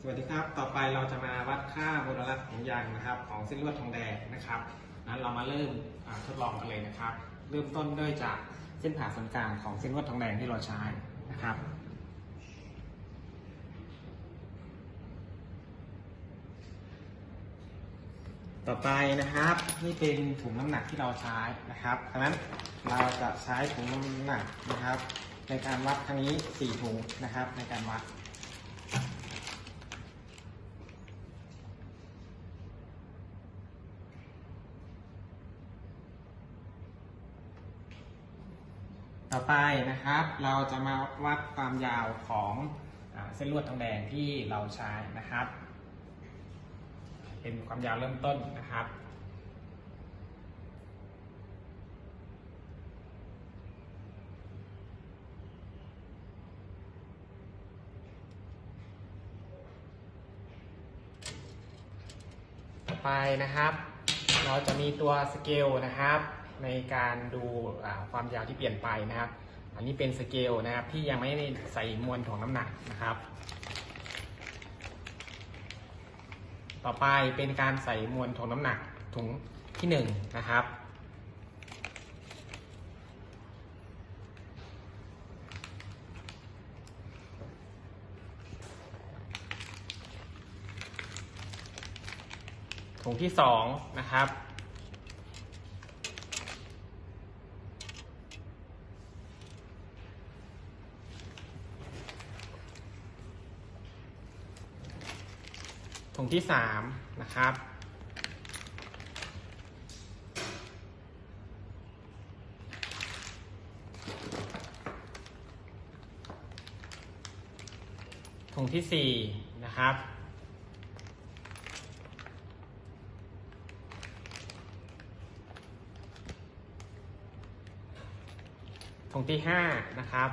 สวัสดีครับ ต่อไปเราจะมาวัดค่าโมลลักษณ์ของยางนะครับ ของเส้นลวดทองแดงนะครับนั้นเรามาเริ่มทดลองกันเลยนะครับ เริ่มต้นด้วยจากเส้นผ่าศูนย์กลางของเส้นลวดทองแดงที่เราใช้นะครับ ต่อไปนะครับนี่เป็นถุงน้ำหนักที่เราใช้นะครับดังนั้นเราจะใช้ถุงน้ำหนักนะครับ ในการวัดครั้งนี้4ถุงนะครับในการวัด ต่อไปนะครับ เราจะมาวัดความยาวของอเส้นลวดทองแดงที่เราใช้นะครับ เป็นความยาวเริ่มต้นนะครับต่อไปนะครับ เราจะมีตัวสเกลนะครับ ในการดูความยาวที่เปลี่ยนไปนะครับ อันนี้เป็นสเกลนะครับที่ยังไม่ได้ใส่มวลถ่วงน้ำหนักนะครับ ต่อไปเป็นการใส่มวลถ่วงน้ำหนักถุงที่หนึ่งนะครับ ถุงที่สองนะครับ ถุงที่สามนะครับ ถุงที่สี่นะครับ ถุงที่ห้านะครับ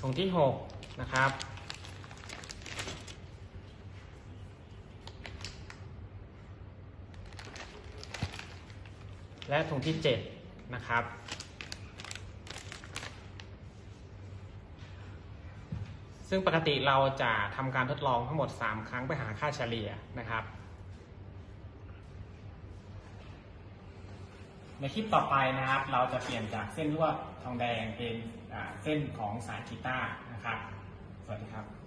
ถุงที่หกนะครับ และถุงที่เจ็ดนะครับซึ่งปกติเราจะทำการทดลองทั้งหมด 3 ครั้งไปหาค่าเฉลี่ยนะครับ ในคลิปต่อไปนะครับ เราจะเปลี่ยนจากเส้นลวดทองแดงเป็นเส้นของสายกีตาร์นะครับ สวัสดีครับ